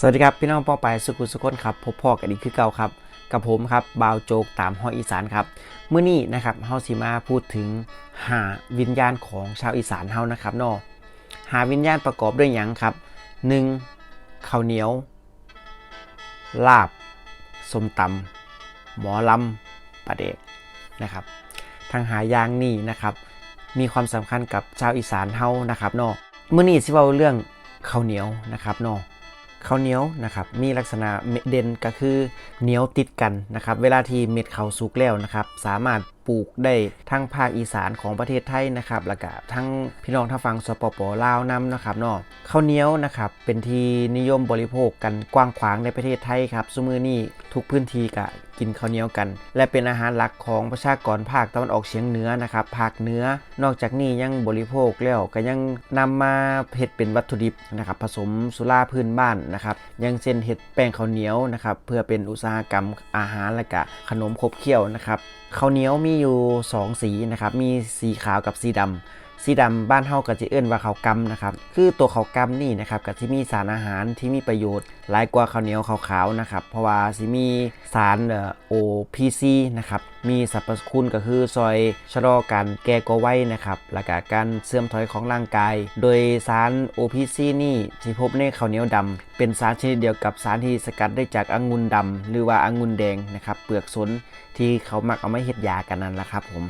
สวัสดีครับ พี่น้องป้อไปสุขุสุขนครับพบพ่อกันอีกคือเก่าครับ กับผมครับบาวโจกตามห้อยอีสานครับเมื่อนี้นะครับเฮาสิมาพูดถึงหาวิญญาณของชาวอีสานเฮานะครับนาะหาวิญญาณประกอบด้วยหยังครับ 1. ข้าวเหนียว ลาบสมตำหมอลำปลาเดกนะครับทางหายางนี่นะครับ มีความสำคัญกับชาวอีสานเฮานะครับนาะเมื่อนี้สิเว้าเรื่องข้าวเหนียวนะครับนาะ ข้าวเหนียวนะครับมีลักษณะเด่นก็คือเหนียวติดกันนะครับเวลาที่เม็ดข้าวสุกแล้วนะครับสามารถ ปลูกได้ทั้งภาคอีสานของประเทศไทยนะครับแล้วก็ทั้งพี่น้องทางฝั่งสปปลาวนํนะครับเนาะข้าวเหนียวนะครับเป็นที่นิยมบริโภคกันกว้างขวางในประเทศไทยครับสมือนี้ทุกพื้นที่ก็กินข้าวเหนียวกัน และเป็นอาหารหลักของประชากรภาคตะวันออกเฉียงเหนือนะครับภาคเหนือนอกจากนี้ยังบริโภคแล้วก็ยังนำมาเฮ็ดเป็นวัตถุดิบนะครับผสมสุราพื้นบ้านนะครับยังเช่นเห็ดแป้งข้าวเหนียวนะครับเพื่อเป็นอุตสาหกรรมอาหารและก็ขนมขบเคี้ยวนะครับข้าวเหนียวมีอยู่ 2 สีนะครับ มีสีขาวกับสีดำ สีดำบ้านเฮาก็จะเอื้นว่าข้าวกำนะครับ คือตัวข้าวกำนี่นะครับก็ที่มีสารอาหารที่มีประโยชน์ หลายกว่าข้าวเหนียวขาวๆนะครับ เพราะว่าสิมีสารเอ่อ OPC นะครับ มีสรรพคุณก็คือซอยชะลอการแก่กว่าวัยนะครับและก็การเสื่อมถอยของร่างกาย โดยสาร OPC นี่ที่พบในข้าวเหนียวดำเป็นสารชนิดเดียวกับสารที่สกัดได้จากองุ่นดำหรือว่าองุ่นแดงนะครับ เปลือกสนที่เขามักเอามาเฮ็ดยากันนั่นแหละครับผม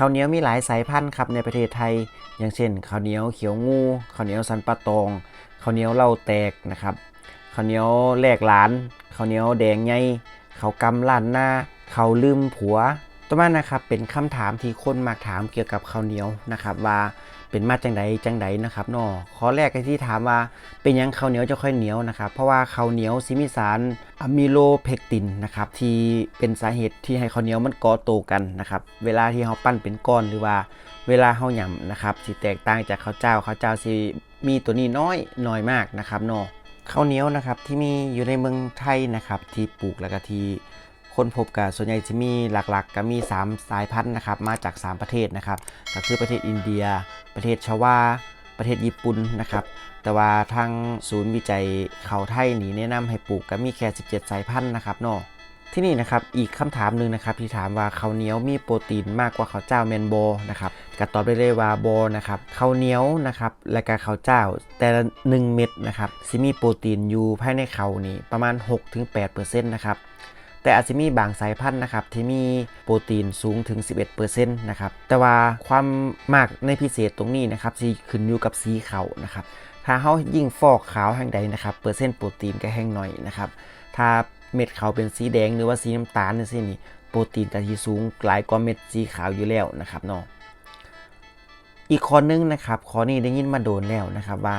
ข้าวเหนียวมีหลายสายพันธุ์ครับในประเทศไทย อย่างเช่นข้าวเหนียวเขียวงูข้าวเหนียวสันปะตองข้าวเหนียวเหล้าแตกนะครับข้าวเหนียวแหลกหลานข้าวเหนียวแดงใหญ่ข้าวกำล้านหน้าข้าวลืมผัว ต่อมานะครับเป็นคำถามที่คนมักถามเกี่ยวกับข้าวเหนียวนะครับ ว่าเป็นมาจังใดจังใดนะครับนาะข้อแรกที่ถามว่าเป็นยังข้าวเหนียวจะค่อยเหนียวนะครับเพราะว่าข้าวเหนียวสิมีสารอะมิโลเพกตินนะครับที่เป็นสาเหตุที่ให้ข้าวเหนียวมันก่อโตกันนะครับเวลาที่เราปั้นเป็นก้อนหรือว่าเวลาเฮาหย่ำนะครับสิแตกต่างจากข้าวเจ้าข้าวเจ้าสิมีตัวนี้น้อยน้อยมากนะครับนาะข้าวเหนียวนะครับที่มีอยู่ในเมืองไทยนะครับที่ปลูกแล้วก็ที่ คนพบกับส่วนใหญ่จะมีหลักๆ ก็มี 3 สายพันธุ์นะครับ มาจาก 3 ประเทศนะครับ ก็คือประเทศอินเดีย ประเทศชาวา ประเทศญี่ปุ่นนะครับ แต่ว่าทางศูนย์วิจัยเขาไทยนี่แนะนำให้ปลูกก็มีแค่ 17 สายพันธุ์นะครับเนาะที่นี่นะครับอีกคำถามหนึ่งนะครับที่ถามว่าข้าวเหนียวมีโปรตีนมากกว่าข้าวเจ้าแมนโบนะครับก็ตอบได้เลยว่าโบนะครับข้าวเหนียวนะครับและก็ข้าวเจ้า แต่ละ1เม็ดนะครับสิมีโปรตีนอยู่ภายในข้าวนี่ประมาณ 6-8%นะครับ แต่อาจจะมีบางสายพันธุ์นะครับที่มีโปรตีนสูงถึง 11%นะครับแต่ว่าความมากในพิเศษตรงนี้นะครับสิขึ้นอยู่กับสีเขานะครับถ้าเขายิ่งฟอกขาวแห่งใดนะครับเปอร์เซ็นต์โปรตีนก็แห้งหน่อยนะครับถ้าเม็ดเขาเป็นสีแดงหรือว่าสีน้ำตาลนี่สินี่โปรตีนก็ที่สูงหลายกว่าเม็ดสีขาวอยู่แล้วนะครับเนาะอีกข้อนึงนะครับข้อนี้ได้ยินมาโดนแล้วนะครับว่า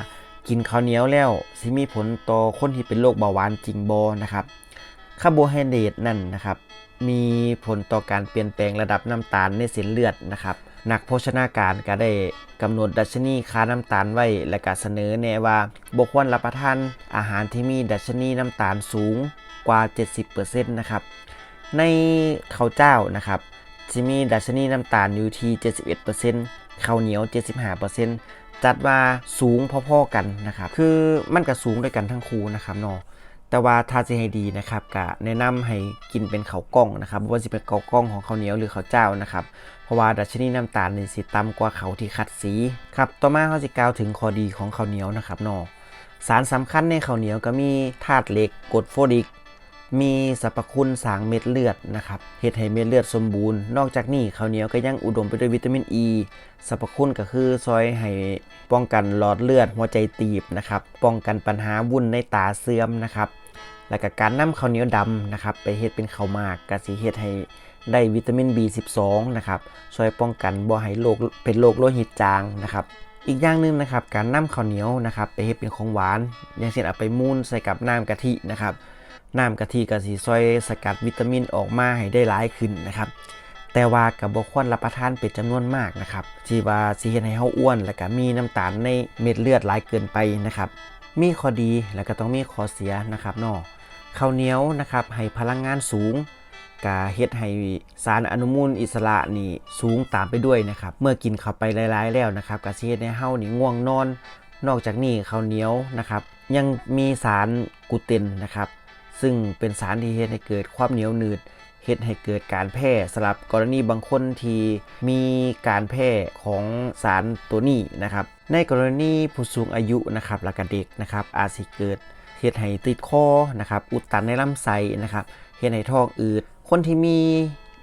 กินข้าวเหนียวแล้วสิมีผลต่อคนที่เป็นโรคเบาหวานจริงบอนะครับ คาร์โบไฮเดรตนั่นนะครับ มีผลต่อการเปลี่ยนแปลงระดับน้ำตาลในเส้นเลือดนะครับนักโภชนาการก็ได้กำหนดดัชนีค่าน้ำตาลไว้ และก็เสนอแนะว่าบควรรับประทานอาหารที่มีดัชนีน้ำตาลสูงกว่า 70%นะครับ ในข้าวเจ้านะครับจะมีดัชนีน้ำตาลอยู่ที่ 71%ข้าวเหนียว 75%จัดว่าสูงพอๆกันนะครับ คือมันก็สูงด้วยกันทั้งคู่นะครับเนาะ แต่ว่าถ้าจะให้ดีนะครับก็แนะนำให้กินเป็นข้าวกล้องนะครับบ่ว่าจะเป็นข้าวกล้องของข้าวเหนียวหรือข้าวเจ้านะครับเพราะว่าดัชนีน้ำตาลนี่สิต่ำกว่าเขาวที่คัดสีครับต่อมาเขาจะกล่าวถึงข้อดีของข้าวเหนียวนะครับนอสารสำคัญในข้าวเหนียวก็มีธาตุเหล็กกรดโฟลิก มีสรรพคุณสางเม็ดเลือดนะครับเฮ็ดให้เม็ดเลือดสมบูรณ์ นอกจากนี้ข้าวเหนียวก็ยังอุดมไปด้วยวิตามินอ e, ีสรรพคุณก็คือซอยให้ป้องกันหลอดเลือดหัวใจตีบนะครับป้องกันปัญหาวุ่นในตาเสื่อมนะครับแล้วก็การนำข้าวเหนียวดำนะครับไปเฮ็ดเป็นข้าวหมากก็สิเฮ็ดให้ได้วิตามิน B12 นะครับช่วยป้องกันบ่ให้โรคเป็นโรคโลหิตจางนะครับอีกอย่างหนึงนะครับการนำข้าวเหนียวนะครับไปเฮ็ดเป็นของหวาน อย่างเช่นเอาไปมูนใส่กับน้ำกะทินะครับ น้ำกะทิก็สิช่วยสกัดวิตามินออกมาให้ได้หลายขึ้นนะครับ แต่ว่ากับ่ควรรับประทานเป็นจำนวนมากนะครับที่ว่าสิเฮ็ดให้เฮาอ้วน และก็มีน้ำตาลในเม็ดเลือดหลายเกินไปนะครับ มีข้อดีแล้วก็ต้องมีข้อเสียนะครับนาะข้าวเหนียวนะครับให้พลังงานสูงกาเฮ็ดให้สารอนุมูลอิสระนี่สูงตามไปด้วยนะครับ เมื่อกินเข้าไปหลายๆ แล้วนะครับก็สิเฮ็ดให้เฮานี่ง่วงนอน นอกจากนี้ข้าวเหนียวนะครับ ยังมีสารกูเตนนะครับ ซึ่งเป็นสารที่เฮ็ดให้เกิดความเหนียวหนืดเฮ็ดให้เกิดการแพร่สำหรับกรณีบางคนที่มีการแพร่ของสารตัวนี้นะครับ ในกรณีผู้สูงอายุนะครับและก็เด็กนะครับ อาจสิเกิดเฮ็ดให้ติดคอนะครับ อุดตันในลำไส้นะครับเฮ็ดให้ท้องอืด คนที่มี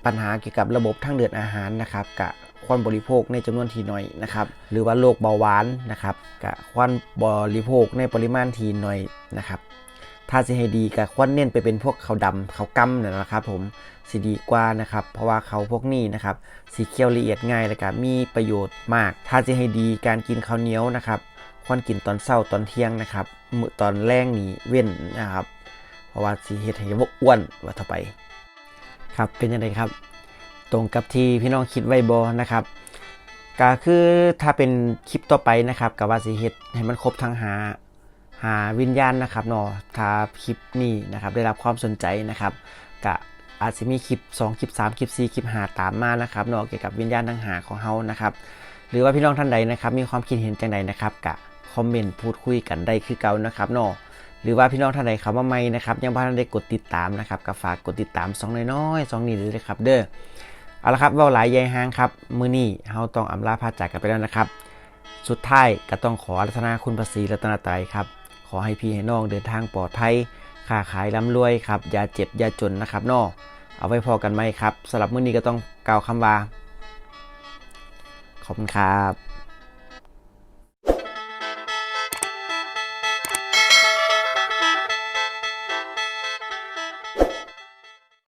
ปัญหาเกี่ยวกับระบบทางเดินอาหารนะครับกะควรบริโภคในจำนวนที่น้อยนะครับ หรือว่าโรคเบาหวานนะครับกะควรบริโภคในปริมาณที่น้อยนะครับ ถ้าสิให้ดีก็ควรเน้นไปเป็นพวกเข้าวดำข้ากำเนี่ยนะครับ ผมสิดีกว่านะครับ เพราะว่าเขาพวกนี้นะครับสีเคี้ยวละเอียดง่ายและก็มีประโยชน์มาก ถ้าจะให้ดีการกินข้าวเหนียวนะครับควรกินตอนเช้าตอนเที่ยงนะครับมื้อตอนแรงนี่เว้นนะครับ เพราะว่าสิเฮ็ดให้บ่อ้วนว่าต่อไป ครับเป็นยังไงครับ ตรงกับที่พี่น้องคิดไว้บ่นะครับก็คือถ้าเป็นคลิปต่อไปนะครับกับว่าสิเฮ็ดให้มันครบทั้งหา หาวิญญาณนะครับเนาะถ้าคลิปนี้นะครับได้รับความสนใจนะครับก็อาจจะมีคลิป 2 คลิป 3 คลิป 4 คลิป5ตามมานะครับเนาะเกี่ยวกับวิญญาณทั้งหาของเฮานะครับหรือว่าพี่น้องท่านใดนะครับมีความคิดเห็นจังใดนะครับกะคอมเมนต์พูดคุยกันได้คือเก่านะครับเนาะหรือว่าพี่น้องท่านใดเข้ามาใหม่นะครับยังบ่ทันได้กดติดตามนะครับก็ฝากกดติดตามสองน้อยๆสองนี้เลยนะครับเด้อเอาละครับว่าหลายยายหางครับมื้อนี้เฮาต้องอำลาพาจากกันไปแล้วนะครับ สุดท้ายก็ต้องขอรัตนาคุณพระสีรัตนตรครับ ขอให้พี่ให้น้องเดินทางปลอดภัยค้าขายร่ำรวยครับอย่าเจ็บอย่าจนนะครับน้อเอาไว้พอกันไหมครับสำหรับมื้อนี้ก็ต้องกล่าวคำว่าขอบคุณครับ